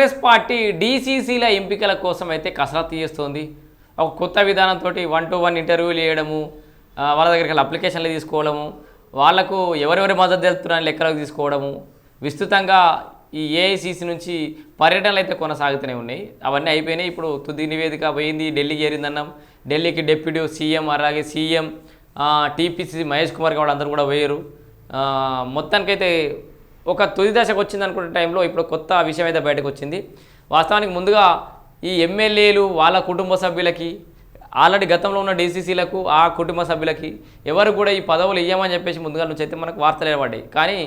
Congress party డీసీసీల ఎంపికల కోసం అయితే కసరత్తు చేస్తోంది. ఒక కొత్త విధానంతో వన్ టు వన్ ఇంటర్వ్యూలు చేయడము వాళ్ళ దగ్గరికి అప్లికేషన్లు తీసుకోవడము వాళ్ళకు ఎవరెవరి మద్దతు తెలుపుతున్నారని లెక్కలకు తీసుకోవడము విస్తృతంగా ఈ ఏఐసిసి నుంచి పర్యటనలు అయితే కొనసాగుతూనే ఉన్నాయి. అవన్నీ అయిపోయినాయి. ఇప్పుడు తుది నివేదిక పోయింది ఢిల్లీకి చేరిందన్నాం. ఢిల్లీకి డిప్యూటీ సీఎం అలాగే సీఎం టీపీసీ మహేష్ కుమార్ గౌడ్ అందరూ కూడా పోయారు. మొత్తానికైతే ఒక తుది దశకు వచ్చింది అనుకునే టైంలో ఇప్పుడు కొత్త విషయం అయితే బయటకు వచ్చింది. వాస్తవానికి ముందుగా ఈ ఎమ్మెల్యేలు వాళ్ళ కుటుంబ సభ్యులకి ఆల్రెడీ గతంలో ఉన్న డీసీసీలకు ఆ కుటుంబ సభ్యులకి ఎవరు కూడా ఈ పదవులు ఇవ్వమని చెప్పేసి ముందుగా నుంచి అయితే మనకు వార్తలు ఏర్పడ్డాయి కానీ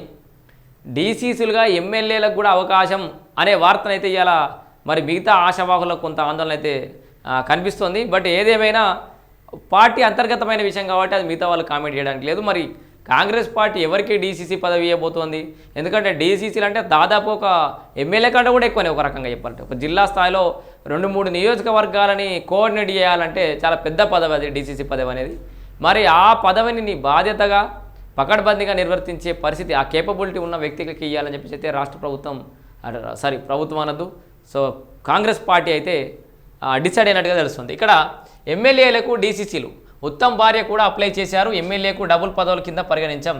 డీసీసీలుగా ఎమ్మెల్యేలకు కూడా అవకాశం అనే వార్తనైతే ఇవాళ మరి మిగతా ఆశావాహులకు కొంత ఆందోళన అయితే కనిపిస్తోంది. బట్ ఏదేమైనా పార్టీ అంతర్గతమైన విషయం కాబట్టి అది మిగతా వాళ్ళు కామెంట్ చేయడానికి లేదు. మరి కాంగ్రెస్ పార్టీ ఎవరికి డీసీసీ పదవి ఇవ్వబోతోంది? ఎందుకంటే డీసీసీలు అంటే దాదాపు ఒక ఎమ్మెల్యే కంటే కూడా ఎక్కువనే ఒక రకంగా చెప్పాలంటే. ఒక జిల్లా స్థాయిలో రెండు మూడు నియోజకవర్గాలని కోఆర్డినేట్ చేయాలంటే చాలా పెద్ద పదవి అది డీసీసీ పదవి అనేది. మరి ఆ పదవిని నీ బాధ్యతగా పకడ్బందీగా నిర్వర్తించే పరిస్థితి ఆ కేపబిలిటీ ఉన్న వ్యక్తికి ఇవ్వాలని చెప్పేసి అయితే రాష్ట్ర ప్రభుత్వం సారీ ప్రభుత్వం అనద్దు. సో కాంగ్రెస్ పార్టీ అయితే డిసైడ్ అయినట్టుగా తెలుస్తుంది. ఇక్కడ ఎమ్మెల్యేలకు డీసీసీలు ఉత్తమ్ భార్య కూడా అప్లై చేశారు. ఎమ్మెల్యేకు డబుల్ పదవుల కింద పరిగణించాం.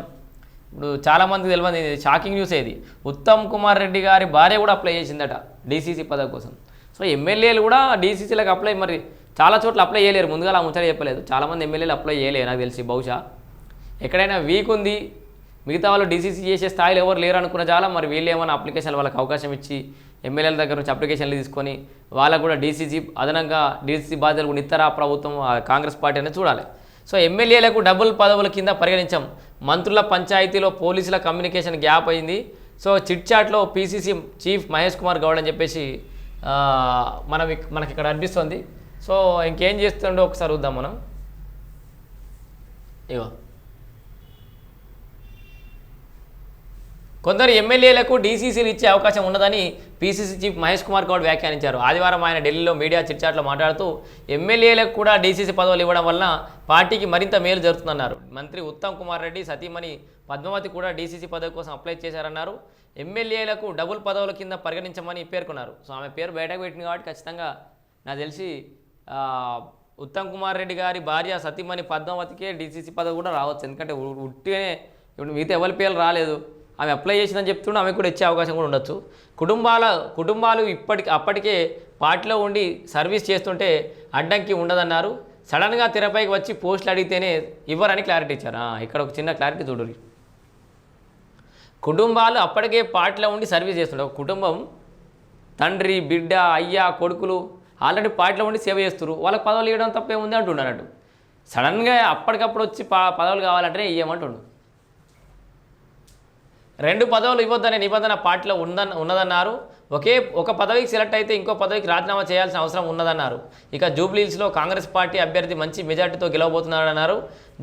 ఇప్పుడు చాలామందికి తెలియదు ఇది షాకింగ్ న్యూస్ ఇది. ఉత్తమ్ కుమార్ రెడ్డి గారి భార్య కూడా అప్లై చేసిందట డీసీసీ పదవి కోసం. సో ఎమ్మెల్యేలు కూడా డీసీసీలకు అప్లై మరి చాలా చోట్ల అప్లై చేయలేరు. ముందుగా అలా ముచ్చట చెప్పలేదు. చాలామంది ఎమ్మెల్యేలు అప్లై చేయలేరు నాకు తెలిసి బహుశా. ఎక్కడైనా వీక్ ఉంది మిగతా వాళ్ళు డీసీసీ చేసే స్థాయిలో ఎవరు లేరు అనుకున్న చాలా మరి వీళ్ళు ఏమైనా అప్లికేషన్ వాళ్ళకి అవకాశం ఇచ్చి ఎమ్మెల్యేల దగ్గర నుంచి అప్లికేషన్లు తీసుకొని వాళ్ళకు కూడా డీసీసీ అదనంగా డీసీసీ బాధ్యతలు కూడా ఇతర ప్రభుత్వం కాంగ్రెస్ పార్టీ అనేది చూడాలి. సో ఎమ్మెల్యేలకు డబుల్ పదవుల కింద పరిగణించాం. మంత్రుల పంచాయతీలో పోలీసుల కమ్యూనికేషన్ గ్యాప్ అయింది. సో చిట్ చాట్లో పీసీసీ చీఫ్ మహేష్ కుమార్ గౌడ్ అని చెప్పేసి మనం మనకి ఇక్కడ అనిపిస్తుంది. సో ఇంకేం చేస్తుండో ఒకసారి చూద్దాం మనం. ఇగో. కొందరు ఎమ్మెల్యేలకు డీసీసీలు ఇచ్చే అవకాశం ఉన్నదని పీసీసీ చీఫ్ మహేష్ కుమార్ గౌడ్ వ్యాఖ్యానించారు. ఆదివారం ఆయన ఢిల్లీలో మీడియా చిట్చాట్లో మాట్లాడుతూ ఎమ్మెల్యేలకు కూడా డీసీసీ పదవులు ఇవ్వడం వలన పార్టీకి మరింత మేలు జరుగుతుందన్నారు. మంత్రి ఉత్తమ్ కుమార్ రెడ్డి సతీమణి పద్మావతి కూడా డీసీసీ పదవి కోసం అప్లై చేశారన్నారు. ఎమ్మెల్యేలకు డబుల్ పదవుల కింద పరిగణించమని పేర్కొన్నారు. సో ఆమె పేరు బయటకు పెట్టింది కాబట్టి ఖచ్చితంగా నాకు తెలిసి ఉత్తమ్ కుమార్ రెడ్డి గారి భార్య సతీమణి పద్మావతికే డీసీసీ పదవి కూడా రావచ్చు. ఎందుకంటే ఉ- ఉట్టిగానే ఇప్పుడు మిగతా ఎవరి పేర్లు రాలేదు. ఆమె అప్లై చేసిందని చెప్తుండే ఆమె కూడా ఇచ్చే అవకాశం కూడా ఉండొచ్చు. కుటుంబాల కుటుంబాలు ఇప్పటికి అప్పటికే పార్టీలో ఉండి సర్వీస్ చేస్తుంటే అడ్డంకి ఉండదన్నారు. సడన్గా తెరపైకి వచ్చి పోస్టులు అడిగితేనే ఇవ్వరని క్లారిటీ ఇచ్చారు. ఇక్కడ ఒక చిన్న క్లారిటీ చూడరు కుటుంబాలు అప్పటికే పార్టీలో ఉండి సర్వీస్ చేస్తుండే. ఒక కుటుంబం తండ్రి బిడ్డ అయ్య కొడుకులు ఆల్రెడీ పార్టీలో ఉండి సేవ చేస్తారు వాళ్ళకి పదవులు ఇవ్వడం తప్పేముంది అంటున్నాడు సడన్గా అప్పటికప్పుడు వచ్చి ప పదవులు కావాలంటే ఇవ్వమంటుండు రెండు పదవులు ఇవ్వద్దనే నిబంధన పార్టీలో ఉందన్న ఉన్నదన్నారు. ఒకే ఒక పదవికి సెలెక్ట్ అయితే ఇంకో పదవికి రాజీనామా చేయాల్సిన అవసరం ఉన్నదన్నారు. ఇక జూబ్లీహిల్స్లో కాంగ్రెస్ పార్టీ అభ్యర్థి మంచి మెజార్టీతో గెలవబోతున్నాడన్నారు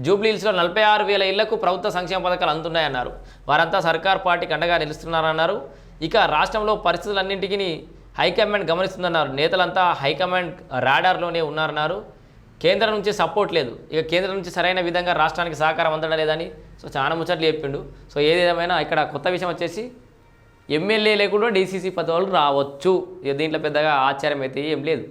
జూబ్లీహిల్స్లో నలభై ఆరు వేల ఇళ్ళకు ప్రభుత్వ సంక్షేమ పథకాలు అందుతున్నాయన్నారు వారంతా సర్కార్ పార్టీకి అండగా నిలుస్తున్నారన్నారు. ఇక రాష్ట్రంలో పరిస్థితులన్నింటికీ హైకమాండ్ గమనిస్తుందన్నారు. నేతలంతా హైకమాండ్ రాడార్లోనే ఉన్నారన్నారు. కేంద్రం నుంచి సపోర్ట్ లేదు. ఇక కేంద్రం నుంచి సరైన విధంగా రాష్ట్రానికి సహకారం అందడం లేదని సో చాలా ముచ్చట్లు చెప్పిండు. సో ఏదేమైనా ఇక్కడ కొత్త విషయం వచ్చేసి ఎమ్మెల్యే లేకుండా డీసీసీ పదవులు రావచ్చు. ఇక దీంట్లో పెద్దగా ఆశ్చర్యం అయితే ఏం లేదు.